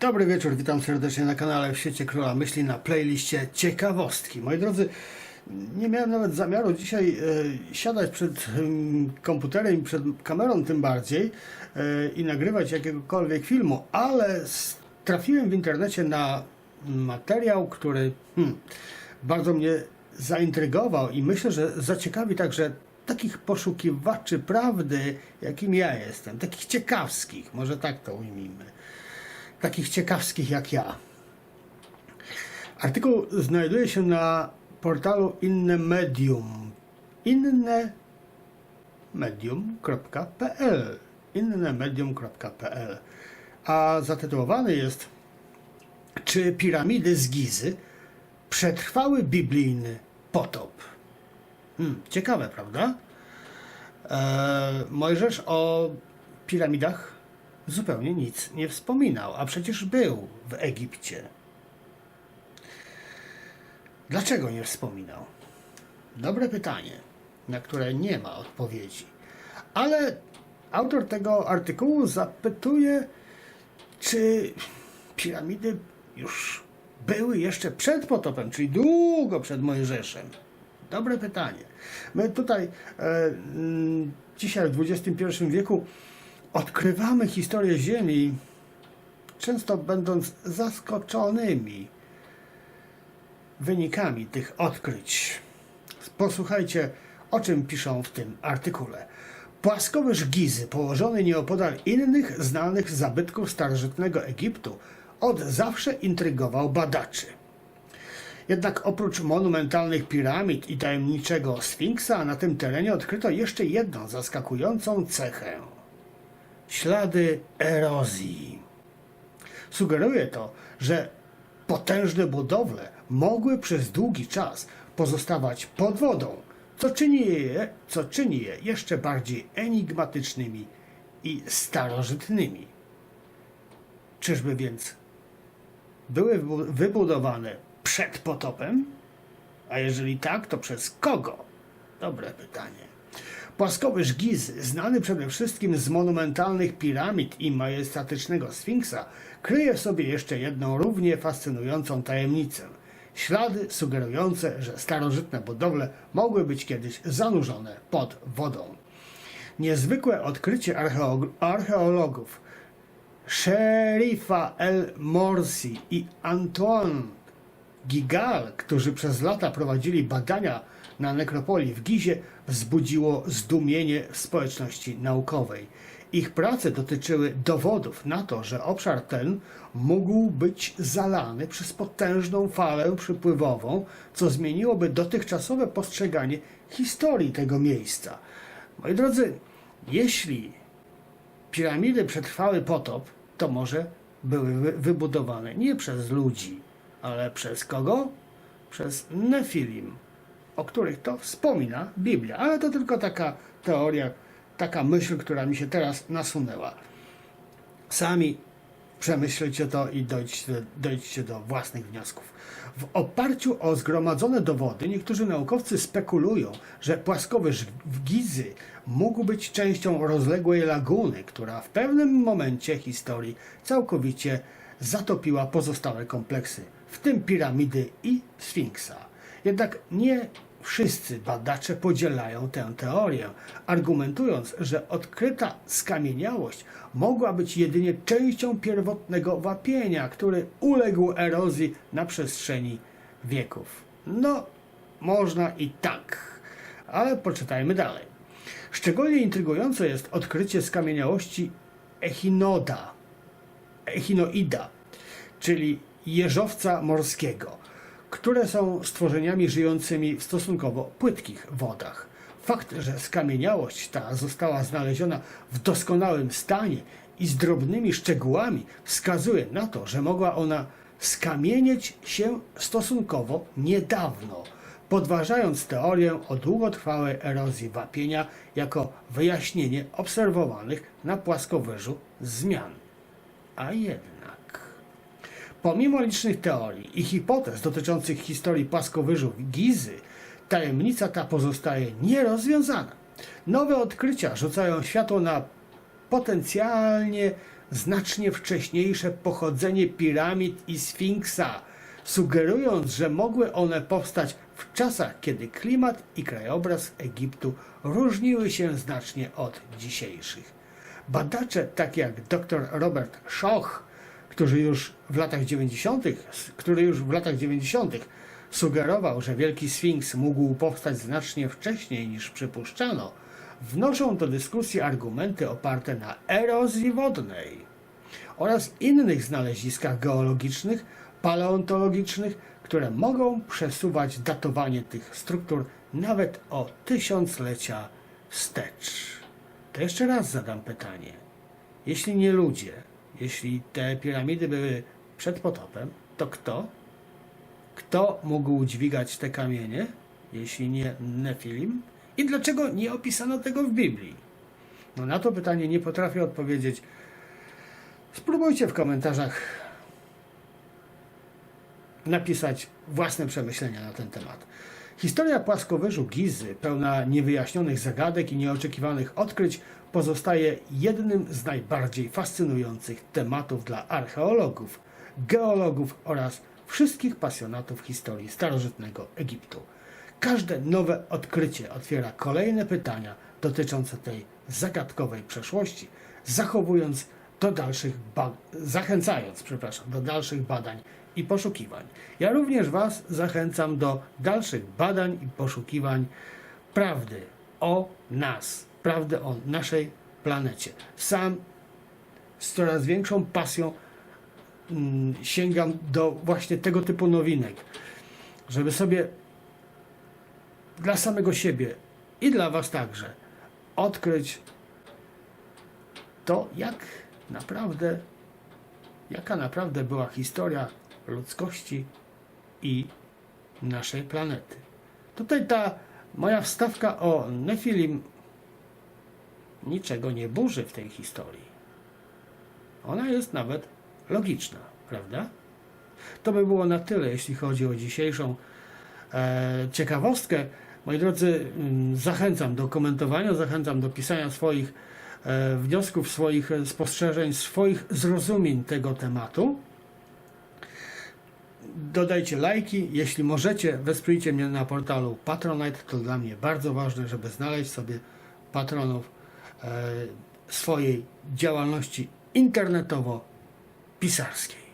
Dobry wieczór, witam serdecznie na kanale w świecie Króla Myśli na playliście Ciekawostki. Moi drodzy, nie miałem nawet zamiaru dzisiaj e, siadać przed em, komputerem i przed kamerą tym bardziej e, i nagrywać jakiegokolwiek filmu, ale trafiłem w internecie na materiał, który hmm, bardzo mnie zaintrygował i myślę, że zaciekawi także takich poszukiwaczy prawdy, jakim ja jestem, takich ciekawskich, może tak to ujmijmy takich ciekawskich jak ja. Artykuł znajduje się na portalu Inne Medium. Inne medium.pl innemedium.pl a zatytułowany jest Czy piramidy z Gizy przetrwały biblijny potop? Hmm, ciekawe, prawda? E, Mojżesz o piramidach zupełnie nic nie wspominał, a przecież był w Egipcie. Dlaczego nie wspominał? Dobre pytanie, na które nie ma odpowiedzi. Ale autor tego artykułu zapytuje, czy piramidy już były jeszcze przed potopem, czyli długo przed Mojżeszem. Dobre pytanie. My tutaj e, dzisiaj w XXI wieku odkrywamy historię Ziemi, często będąc zaskoczonymi wynikami tych odkryć. Posłuchajcie, o czym piszą w tym artykule. Płaskowyż Gizy, położony nieopodal innych znanych zabytków starożytnego Egiptu, od zawsze intrygował badaczy. Jednak oprócz monumentalnych piramid i tajemniczego Sfinksa, na tym terenie odkryto jeszcze jedną zaskakującą cechę ślady erozji. Sugeruje to, że potężne budowle mogły przez długi czas pozostawać pod wodą, co czyni je, co czyni je jeszcze bardziej enigmatycznymi i starożytnymi. Czyżby więc były wybu- wybudowane przed potopem? A jeżeli tak, to przez kogo? Dobre pytanie. Płaskowyż Gizy, znany przede wszystkim z monumentalnych piramid i majestatycznego Sfinksa, kryje w sobie jeszcze jedną równie fascynującą tajemnicę. Ślady sugerujące, że starożytne budowle mogły być kiedyś zanurzone pod wodą. Niezwykłe odkrycie archeologów Sherifa El Morsi i Antoine Gigal, którzy przez lata prowadzili badania na nekropolii w Gizie, wzbudziło zdumienie społeczności naukowej. Ich prace dotyczyły dowodów na to, że obszar ten mógł być zalany przez potężną falę przypływową, co zmieniłoby dotychczasowe postrzeganie historii tego miejsca. Moi drodzy, jeśli piramidy przetrwały potop, to może były wy- wybudowane nie przez ludzi, ale przez kogo? Przez Nefilim, o których to wspomina Biblia. Ale to tylko taka teoria, taka myśl, która mi się teraz nasunęła. Sami przemyślcie to i dojdźcie, dojdźcie do własnych wniosków. W oparciu o zgromadzone dowody niektórzy naukowcy spekulują, że płaskowyż Gizy mógł być częścią rozległej laguny, która w pewnym momencie historii całkowicie zatopiła pozostałe kompleksy, w tym piramidy i Sfinksa. Jednak nie wszyscy badacze podzielają tę teorię, argumentując, że odkryta skamieniałość mogła być jedynie częścią pierwotnego wapienia, który uległ erozji na przestrzeni wieków. No, można i tak, ale poczytajmy dalej. Szczególnie intrygujące jest odkrycie skamieniałości Echinoda, echinoida, czyli jeżowca morskiego, które są stworzeniami żyjącymi w stosunkowo płytkich wodach. Fakt, że skamieniałość ta została znaleziona w doskonałym stanie i z drobnymi szczegółami wskazuje na to, że mogła ona skamienieć się stosunkowo niedawno, podważając teorię o długotrwałej erozji wapienia jako wyjaśnienie obserwowanych na płaskowyżu zmian. A jednak. Pomimo licznych teorii i hipotez dotyczących historii płaskowyżów Gizy, tajemnica ta pozostaje nierozwiązana. Nowe odkrycia rzucają światło na potencjalnie znacznie wcześniejsze pochodzenie piramid i Sfinksa, sugerując, że mogły one powstać w czasach, kiedy klimat i krajobraz Egiptu różniły się znacznie od dzisiejszych. Badacze, takie jak dr Robert Schoch, którzy już w latach 90., który już w latach 90. sugerował, że Wielki Sfinks mógł powstać znacznie wcześniej niż przypuszczano, wnoszą do dyskusji argumenty oparte na erozji wodnej oraz innych znaleziskach geologicznych, paleontologicznych, które mogą przesuwać datowanie tych struktur nawet o tysiąclecia wstecz. To jeszcze raz zadam pytanie. Jeśli nie ludzie, jeśli te piramidy były przed potopem, to kto? Kto mógł dźwigać te kamienie, jeśli nie Nefilim? I dlaczego nie opisano tego w Biblii? No na to pytanie nie potrafię odpowiedzieć. Spróbujcie w komentarzach napisać własne przemyślenia na ten temat. Historia płaskowyżu Gizy, pełna niewyjaśnionych zagadek i nieoczekiwanych odkryć, pozostaje jednym z najbardziej fascynujących tematów dla archeologów, geologów oraz wszystkich pasjonatów historii starożytnego Egiptu. Każde nowe odkrycie otwiera kolejne pytania dotyczące tej zagadkowej przeszłości, zachowując do dalszych zachęcając, przepraszam, do dalszych badań i poszukiwań. Ja również Was zachęcam do dalszych badań i poszukiwań prawdy o nas, prawdy o naszej planecie. Sam z coraz większą pasją mm, sięgam do właśnie tego typu nowinek, żeby sobie dla samego siebie i dla Was także odkryć to, jak naprawdę, jaka naprawdę była historia ludzkości i naszej planety. Tutaj ta moja wstawka o Nefilim niczego nie burzy w tej historii. Ona jest nawet logiczna, prawda? To by było na tyle, jeśli chodzi o dzisiejszą e, ciekawostkę. Moi drodzy, mm, zachęcam do komentowania, zachęcam do pisania swoich wniosków, swoich e, spostrzeżeń, swoich zrozumień tego tematu. Dodajcie lajki, jeśli możecie, wesprzyjcie mnie na portalu Patronite, to dla mnie bardzo ważne, żeby znaleźć sobie patronów e, swojej działalności internetowo-pisarskiej.